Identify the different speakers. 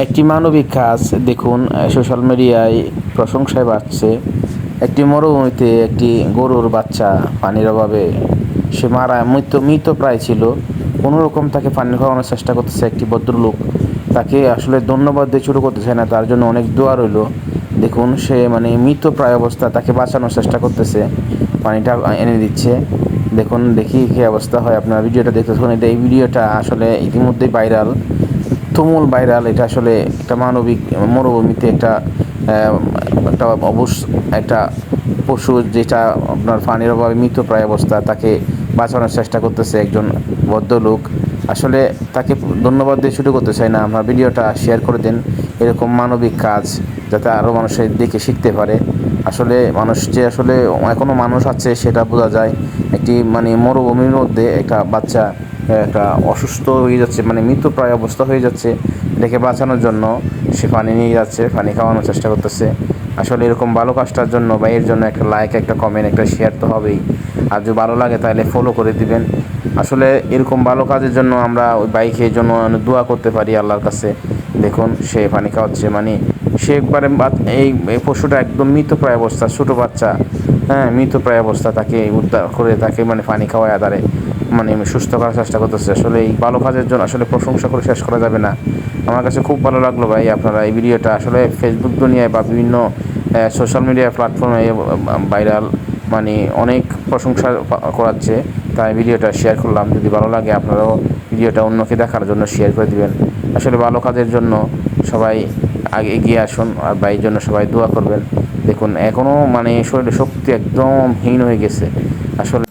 Speaker 1: একটি মানবিক কাজ, দেখুন সোশ্যাল মিডিয়ায় প্রশংসায় বাড়ছে। একটি মরুভূমিতে একটি গরুর বাচ্চা পানির অভাবে সে মারা মৃত মৃত প্রায় ছিল। কোনো রকম তাকে পানি খাওয়ানোর চেষ্টা করতেছে একটি ভদ্রলোক। তাকে আসলে ধন্যবাদ দিয়ে শুরু করতেছে না, তার জন্য অনেক দোয়া রইল। দেখুন, সে মানে মৃত প্রায় অবস্থা তাকে বাঁচানোর চেষ্টা করতেছে। পানিটা এনে দিচ্ছে। দেখুন, দেখি কী অবস্থা হয়। আপনার ভিডিওটা দেখতে এটা এই ভিডিওটা আসলে ইতিমধ্যেই ভাইরাল। তুমুল ভাইরাল, এটা আসলে একটা মানবিক, মরুভূমিতে একটা একটা অবশ্য একটা পশু যেটা আপনার পানির অভাবে মৃতপ্রায় অবস্থা, তাকে বাঁচানোর চেষ্টা করতেছে একজন ভদ্রলোক। আসলে তাকে ধন্যবাদ দিয়ে শুরু করতে চাই না, আমরা ভিডিওটা শেয়ার করে দিন এরকম মানবিক কাজ, যাতে আরও মানুষের দেখে শিখতে পারে। আসলে মানুষ যে আসলে এখনও মানুষ আছে সেটা বোঝা যায়, একটি মানে মরুভূমির মধ্যে একটা বাচ্চা একটা অসুস্থ হয়ে যাচ্ছে মানে মৃত্যুপ্রায় অবস্থা হয়ে যাচ্ছে। এটাকে বাঁচানোর জন্য সে পানি নিয়ে যাচ্ছে, পানি খাওয়ানোর চেষ্টা করতেছে। আসলে এরকম ভালো কাজটার জন্য বা এর জন্য একটা লাইক একটা কমেন্ট একটা শেয়ার তো হবেই। আর যদি ভালো লাগে তাহলে ফলো করে দিবেন। আসলে এরকম ভালো কাজের জন্য আমরা ওই বাইকের জন্য দোয়া করতে পারি আল্লাহর কাছে। দেখুন, সে পানি খাওয়াচ্ছে মানে সে একবারে এই পশুটা একদম মৃতপ্রায় অবস্থা, ছোটো বাচ্চা। হ্যাঁ মৃতপ্রায় অবস্থা, তাকে উদ্ধার করে তাকে মানে পানি খাওয়ায় আদারে মানে সুস্থ করার চেষ্টা করতেছে। আসলে এই ভালো কাজের জন্য আসলে প্রশংসা করে শেষ করা যাবে না। আমার কাছে খুব ভালো লাগল ভাই আপনারা এই ভিডিওটা। আসলে ফেসবুক দুনিয়ায় বা বিভিন্ন সোশ্যাল মিডিয়া প্ল্যাটফর্মে ভাইরাল মানে অনেক প্রশংসা করাচ্ছে। তাই ভিডিওটা শেয়ার করলাম। যদি ভালো লাগে আপনারাও ভিডিওটা অন্যকে দেখার জন্য শেয়ার করে দিবেন। আসলে ভালো কাজের জন্য সবাই আগে এগিয়ে আসুন আর ভাইয়ের জন্য সবাই দোয়া করবেন। দেখুন এখনও মানে শরীরে শক্তি একদম হীন হয়ে গেছে। আসলে